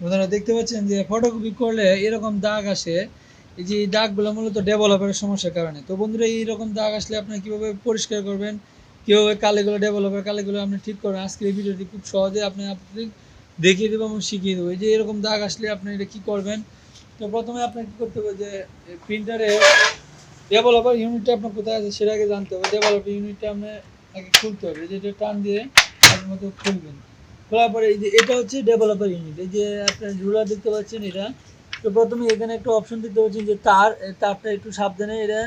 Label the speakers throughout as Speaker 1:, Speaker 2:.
Speaker 1: আপনারা দেখতে পাচ্ছেন যে ফটোকপি করলে এরকম দাগ আসে। এই যে দাগগুলো মূলত ডেভেলপারের সমস্যার কারণে। তো বন্ধুরা এইরকম দাগ আসলে আপনি কীভাবে পরিষ্কার করবেন? কীভাবে কালিগুলো ডেভেলপার কালেগুলো আপনি ঠিক করবেন? আজকের এই ভিডিওটি খুব সহজে আপনি আপনি দেখিয়ে দেবো এবং শিখিয়ে দেবো। এই যে এরকম দাগ আসলে আপনি এটা কী করবেন? তো প্রথমে আপনাকে কী করতে হবে যে প্রিন্টারে ডেভেলপার ইউনিটটা আপনার কোথায় আছে সেটা আগে জানতে হবে। ডেভেলপার ইউনিটটা আপনি আগে খুলতে হবে। যেটা টান দিয়ে আপনার মতো খুলবেন। খোলার পরে এই যে, এটা হচ্ছে ডেভেলপার ইউনিট এই যে আপনার রুলার দেখতে পাচ্ছেন এটা। তো প্রথমে এখানে একটা অপশন দেখতে পাচ্ছেন যে তার, তারটা একটু সাবধানে এটা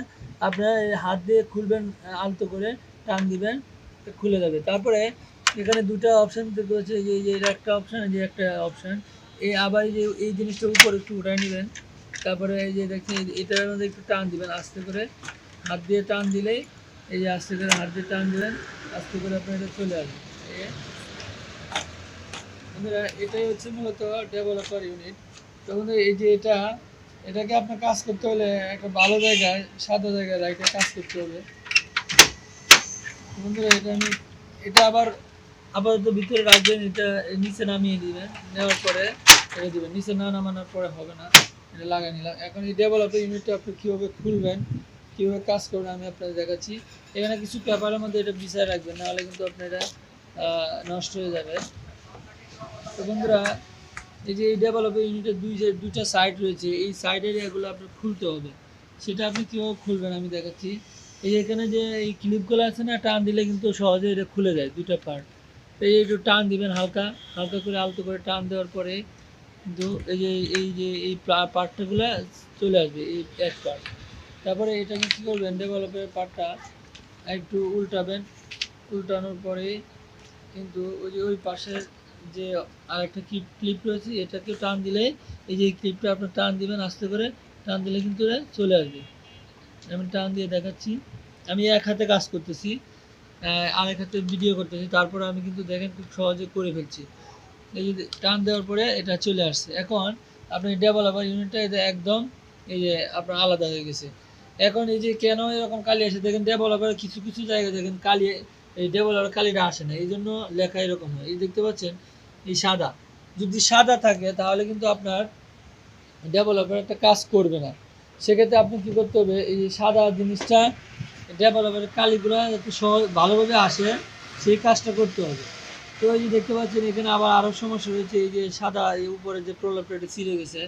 Speaker 1: আপনার হাত দিয়ে খুলবেন, আলতো করে টান দিবেন, খুলে যাবে। তারপরে এখানে দুটো অপশন দেখতে পাচ্ছেন যে এটা একটা অপশন যে একটা অপশন এই আবার যে, এই জিনিসটা উপরে একটু উঠায় নেবেন। তারপরে এই যে দেখছেন এটার মধ্যে একটু টান দিবেন আস্তে করে। হাত দিয়ে টান দিলেই এই যে আস্তে করে হাত দিয়ে টান দিবেন, আস্তে করে আপনার এটা চলে আসবে। এটাই হচ্ছে মূলত ডেভেলপার ইউনিট তো বন্ধুরা এই যে এটা, এটাকে আপনার কাজ করতে হলে একটা ভালো জায়গায়, সাদা জায়গায় রাইটে কাজ করতে হবে। বন্ধুরা, এটা আমি, এটা আবার আপাতত ভিতরে রাখবেন, এটা নিচে নামিয়ে দিবেন। নেওয়ার পরে এটা দিবেন। নিচে না নামানোর পরে হবে না। এটা লাগাই নিলাম। এখন এই ডেভেলপার ইউনিটটা আপনি কীভাবে খুলবেন, কীভাবে কাজ করবেন, আমি আপনাদের দেখাচ্ছি। এখানে কিছু পেপারের মধ্যে এটা বিছায় রাখবেন, নাহলে কিন্তু আপনার এটা নষ্ট হয়ে যাবে। তো বন্ধুরা, এই যে এই ডেভেলপের ইউনিটের দুই যে, দুইটা সাইড রয়েছে, এই সাইডের এগুলো আপনার খুলতে হবে। সেটা আপনি কীভাবে খুলবেন আমি দেখাচ্ছি। এই এখানে যে এই ক্লিপগুলো আছে না, টান দিলে কিন্তু সহজে এটা খুলে যায় দুইটা পার্ট এই একটু টান দিবেন হালকা হালকা করে আলতো করে টান দেওয়ার পরে কিন্তু এই যে এই যে, এই পার্টটাগুলো চলে আসবে, এই এক পার্ট তারপরে এটাকে কী করবেন ডেভেলপের পার্টটা একটু উল্টাবেন। উল্টানোর পরে কিন্তু ওই যে ওই পাশের যে আর একটা ক্লিপ ক্লিপ রয়েছে এটাকে টান দিলে এই যে ক্লিপটা আপনার টান দিবেন আস্তে করে টান দিলে কিন্তু এটা চলে আসবে। আমি টান দিয়ে দেখাচ্ছি। আমি এক হাতে কাজ করতেছি আহ, আরেক হাতে ভিডিও করতেছি তারপরে আমি কিন্তু দেখেন খুব সহজে করে ফেলছি। এই যে টান দেওয়ার পরে এটা চলে আসছে। এখন আপনি ডেভেলপার ইউনিটটা এটা একদম এই যে আপনার আলাদা হয়ে গেছে। এখন এই যে কেন এরকম কালি আসে দেখেন ডেভেলপার কিছু কিছু জায়গায় দেখেন কালি এই ডেভেলপার কালিটা আসে না এই জন্য লেখা এরকম হয়। এই দেখতে পাচ্ছেন এই সাদা। যদি সাদা থাকে, তাহলে কিন্তু আপনার ডেভেলপার একটা কাজ করবে না। সেক্ষেত্রে আপনি কী করতে হবে, এই সাদা জিনিসটা ডেভেলপারের কালিগুলো যাতে সহজ, ভালোভাবে আসে, সেই কাজটা করতে হবে। তো এই যে দেখতে পাচ্ছেন, এখানে আবার আরও সমস্যা রয়েছে, এই যে সাদা, এই উপরে যে প্রলাপটা এটা ছিঁড়ে গেছে,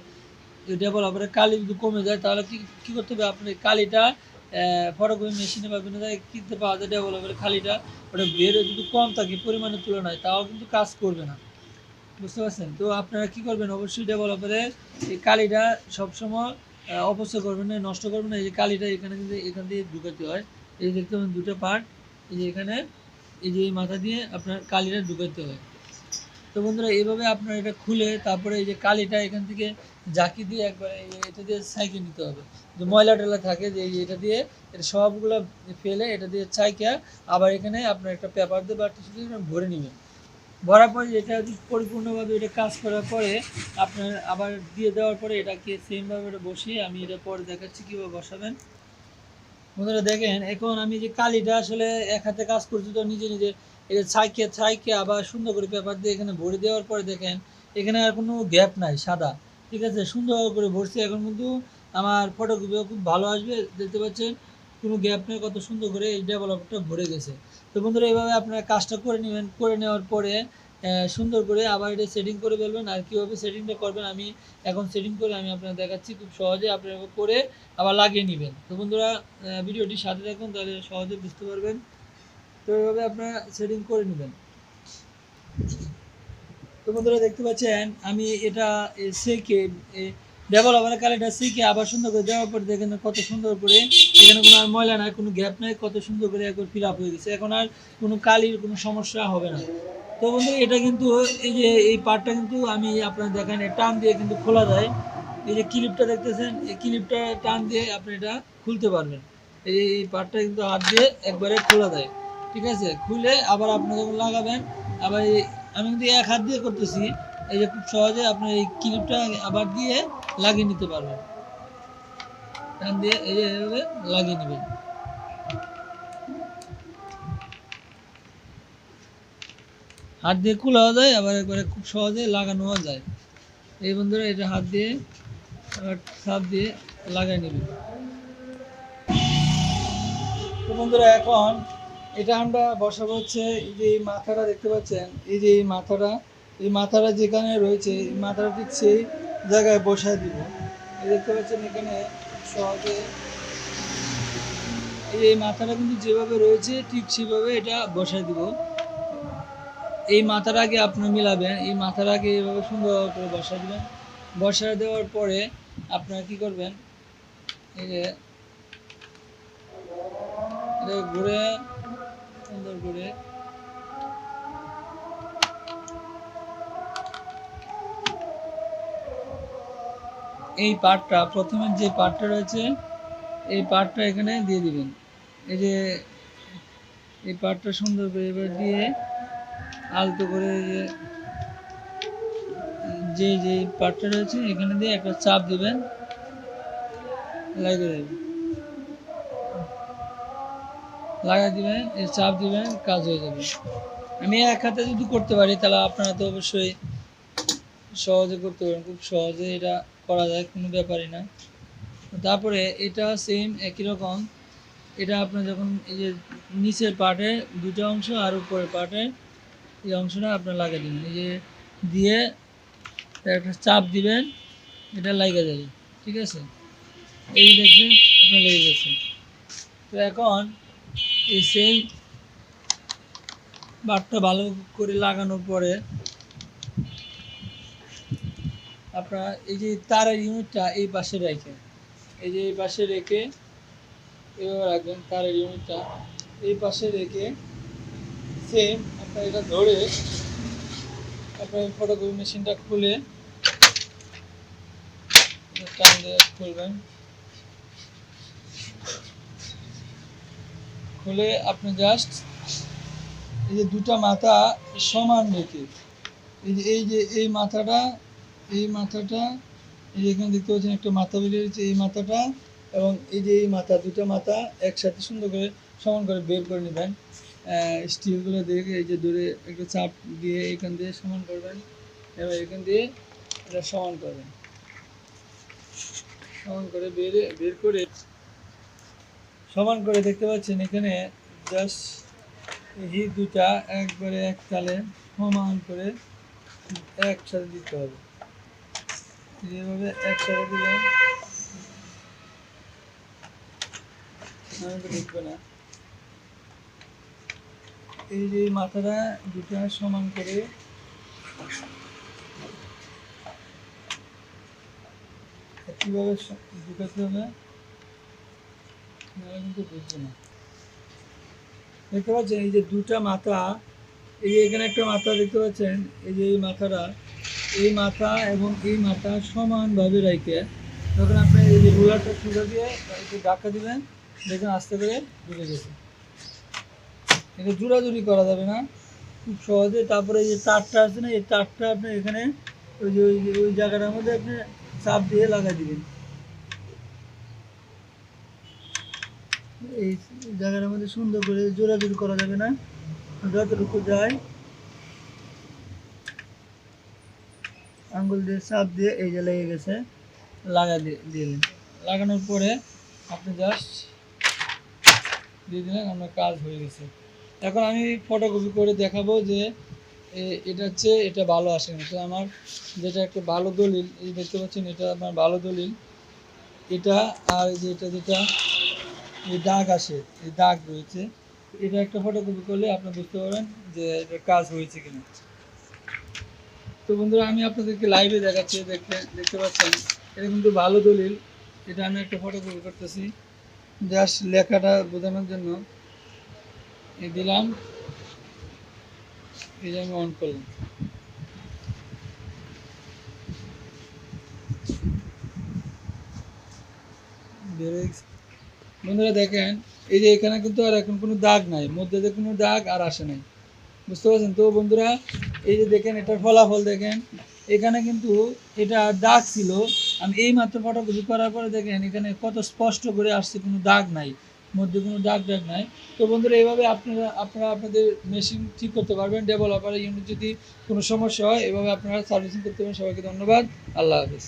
Speaker 1: এই ডেভেলপারের কালি যদি কমে যায়, তাহলে কি, কী করতে হবে? আপনি কালিটা ফটোকপি মেশিনে বা বিভিন্ন জায়গায় কিনতে পাওয়া যায় ডেভেলপারের খালিটা ওটা বের যদি কম থাকে, পরিমাণের তুলনায়, তাও কিন্তু কাজ করবে না। বুঝতে পারছেন? তো আপনারা কি করবেন? অবশ্যই ডেভেলপারে এই কালিটা সবসময় অপচয় করবেন না, নষ্ট করবেন না। এই যে কালিটা এখানে কিন্তু এখান দিয়ে ঢুকাতে হয়। এই দেখতে পাবেন দুটো পার্ট এই যে এখানে, এই যে এই মাথা দিয়ে আপনার কালিটা ঢুকাতে হয়। তো বন্ধুরা এইভাবে আপনার এটা খুলে তারপরে এই যে কালিটা এখান থেকে জাকি দিয়ে একবার এটা দিয়ে ছাইকে নিতে হবে। যে ময়লা টয়লা থাকে, যে এটা দিয়ে, এটা সবগুলো ফেলে এটা দিয়ে ছাইকে আবার এখানে আপনার একটা পেপার দিয়ে বা টিস্যু দিয়ে ভরে নেবেন। ভরার পরে এটা পরিপূর্ণভাবে এটা কাজ করার পরে আপনার আবার দিয়ে দেওয়ার পরে এটাকে সেমভাবে এটা বসিয়ে আমি এটা পরে দেখাচ্ছি কীভাবে বসাবেন। বন্ধুরা দেখেন, এখন আমি যে কালিটা আসলে এক হাতে কাজ করছি তো নিজে নিজে এটা ছাইকে ছাইকে আবার সুন্দর করে পেপার দিয়ে এখানে ভরে দেওয়ার পরে দেখেন, এখানে আর কোনো গ্যাপ নাই, সাদা। ঠিক আছে? সুন্দর করে ভরছি। এখন কিন্তু আমার ফটোগ্রাফিও খুব ভালো আসবে। দেখতে পাচ্ছেন? কোনো গ্যাপ নেই, কত সুন্দর করে এই ডেভেলপটা ভরে গেছে। তো বন্ধুরা এইভাবে আপনারা কাজটা করে নেবেন, করে নেওয়ার পরে সুন্দর করে আবার এটা সেটিং করে ফেলবেন। আর কীভাবে সেটিংটা করবেন, আমি এখন সেটিং করে আমি আপনার দেখাচ্ছি। খুব সহজে আপনারা করে আবার লাগিয়ে নেবেন। তো বন্ধুরা ভিডিওটি সাথে রাখুন তাহলে সহজে বুঝতে পারবেন। তো এইভাবে আপনারা সেটিং করে নেবেন। তো বন্ধুরা, দেখতে পাচ্ছেন, আমি এটা সেকে ডেভেলপারের কালিটা শিখে আবার সুন্দর করে দেওয়ার পর দেখেন কত সুন্দর করে। এখানে কোনো আর ময়লা নাই, কোনো গ্যাপ নাই, কত সুন্দর করে একবার ফিল আপ হয়ে গেছে। এখন আর কোনো কালির কোনো সমস্যা হবে না। তো বন্ধু এটা কিন্তু এই যে এই পার্টটা কিন্তু আমি আপনার দেখেন টান দিয়ে কিন্তু খোলা যায়। এই যে ক্লিপটা দেখতেছেন, এই ক্লিপটা টান দিয়ে আপনি এটা খুলতে পারবেন। এই পার্টটা কিন্তু হাত দিয়ে একবারে খোলা যায়। ঠিক আছে? খুলে আবার আপনি যখন লাগাবেন, আবার আমি কিন্তু এক হাত দিয়ে করতেছি। এই যে খুব সহজে আপনি এই ক্লিপটা আবার দিয়ে লাগিয়ে নিতে পারবেন। টান দিয়ে এই যে এভাবে লাগিয়ে নেবেন। হাত দিয়ে খোলাও যায়, আবার একবারে খুব সহজে লাগানোও যায়। এই বন্ধুরা, এটা হাত দিয়ে, আবার চাপ দিয়ে লাগাই নেবেন। বন্ধুরা, এখন এটা আমরা বসাবো হচ্ছে এই যে মাথাটা দেখতে পাচ্ছেন? এই যে এই মাথাটা এই মাথাটা যেখানে রয়েছে, এই মাথাটা ঠিক সেই জায়গায় বসায় দিব। দেখতে পাচ্ছেন এখানে সহজে এই মাথাটা কিন্তু যেভাবে রয়েছে, ঠিক সেভাবে এটা বসায় দিব। এই মাথার আগে আপনি মিলাবেন, এই মাথার আগে এইভাবে সুন্দর করে বসায় দিবেন। বসায় দেওয়ার পরে আপনারা কি করবেন, এই যে ঘুরে সুন্দর করে এই পার্টটা প্রথমে যে পার্টটা রয়েছে, এই পার্টটা এখানে দিয়ে দিবেন। এই যে এই পার্টটা সুন্দর করে এবার দিয়ে আলতো করে যে যে পার্টটা রয়েছে, এখানে দিয়ে একটা চাপ দিবেন। লাগিয়ে দেবেন। লাগাই দিবেন, এই চাপ দিবেন, কাজ হয়ে যাবে। আমি এক হাতে যদি করতে পারি, তাহলে আপনারা তো অবশ্যই সহজে করতে পারেন খুব সহজে এটা করা যায়, কোনো ব্যাপারই না। তারপরে এটা সেম একই রকম। এটা আপনার যখন এই যে নিচের পার্টে দুটো অংশ আর উপরের পার্টে এই অংশটা আপনার লাগিয়ে দিবেন। এই যে দিয়ে একটা চাপ দিবেন, এটা লাগিয়ে যাবে ঠিক আছে? এই দেখবেন আপনার লেগে গেছে। তো এখন এই সেম বাটটা ভালো করে লাগানোর পরে আপনার এই যে তারের ইউনিটটা এই পাশে রেখে, এই যে এই পাশে রেখে এভাবে রাখবেন তারের ইউনিটটা এই পাশে রেখে সেম আপনার এটা ধরে আপনার ফটোকপি মেশিনটা খুলে টান দিয়ে খুলবেন। খুলে আপনি জাস্ট এই যে দুটা মাথা সমান রেখে, এই যে এই যে, এই মাথাটা এই মাথাটা, এই এখানে দেখতে পাচ্ছেন একটা মাথা বেরিয়ে রয়েছে এই মাথাটা এবং এই যে এই মাথা দুটো মাথা একসাথে সুন্দর করে সমান করে বের করে নেবেন। স্টিলগুলো দেখে এই যে দূরে একটু চাপ দিয়ে এখান দিয়ে সমান করবেন। এবার এখান দিয়ে এটা সমান করবেন। সমান করে বের বের করে সমান করে দেখতে পাচ্ছেন এখানে জাস্ট এই দুটা একবারে এক তালে সমান করে একসাথে দিতে হবে। যেভাবে একসাথে না। এই যে মাথাটা দুটা সমান করে ঢুকাতে হবে। কিন্তু বুঝবে না। দেখতে পাচ্ছেন, এই যে দুটা মাথা, এই যে এখানে একটা মাথা দেখতে পাচ্ছেন, এই যে এই মাথাটা এই মাথা এবং এই মাথা সমানভাবে রেখে তখন আপনি এই যে রুলারটা ছুটে দিয়ে একটু ধাক্কা দিবেন দেখুন আস্তে করে ঢুকে গেছে। এটা জোড়াজুড়ি করা যাবে না। খুব সহজে তারপরে এই যে তারটা আছে না, এই তারটা আপনি এখানে ওই যে ওই যে ওই জায়গাটার মধ্যে আপনি চাপ দিয়ে লাগাই দিবেন। এই জায়গাটার মধ্যে সুন্দর করে জোড়াজুড়ি করা যাবে না। যতটুকু যায় আঙ্গুল দিয়ে চাপ দিয়ে এই যে লেগে গেছে, লাগা দিলেন। লাগানোর পরে আপনি জাস্ট দিয়ে দিলেন আপনার কাজ হয়ে গেছে। এখন আমি ফটোকপি করে দেখাবো যে এটা হচ্ছে, এটা ভালো আসে না। তো আমার যেটা একটা ভালো দলিল, এই দেখতে পাচ্ছেন, এটা আমার ভালো দলিল। এটা আর এই যে এটা যেটা, এই দাগ আসে, এই দাগ রয়েছে। এটা একটা ফটোকপি করলে আপনি বুঝতে পারবেন যে এটা কাজ হয়েছে কিনা। তো বন্ধুরা, আমি আপনাদেরকে লাইভে দেখাচ্ছি, দেখতে দেখতে পাচ্ছেন? এটা কিন্তু ভালো দলিল। এটা আমি একটা ফটোকপি করতেছি। জাস্ট লেখাটা বোঝানোর জন্য দিলাম। এই যে আমি অন করলাম। বন্ধুরা, দেখেন, এই যে এখানে কিন্তু আর এখন কোনো দাগ নাই। মধ্যে দিয়ে কোনো দাগ আর আসে নাই। বুঝতে পারছেন তো বন্ধুরা? এই যে দেখেন, এটার ফলাফল দেখেন। এখানে কিন্তু এটা দাগ ছিল। আমি এই মাত্র ফটোকপি করার পরে দেখেন, এখানে কত স্পষ্ট করে আসছে, কোনো দাগ নাই, মধ্যে কোনো দাগ দাগ নাই। তো বন্ধুরা, এইভাবে আপনারা আপনারা আপনাদের মেশিন ঠিক করতে পারবেন। ডেভেলপার ইউনিট যদি কোনো সমস্যা হয়, এভাবে আপনারা সার্ভিসিং করতে পারেন। সবাইকে ধন্যবাদ। আল্লাহ হাফিজ।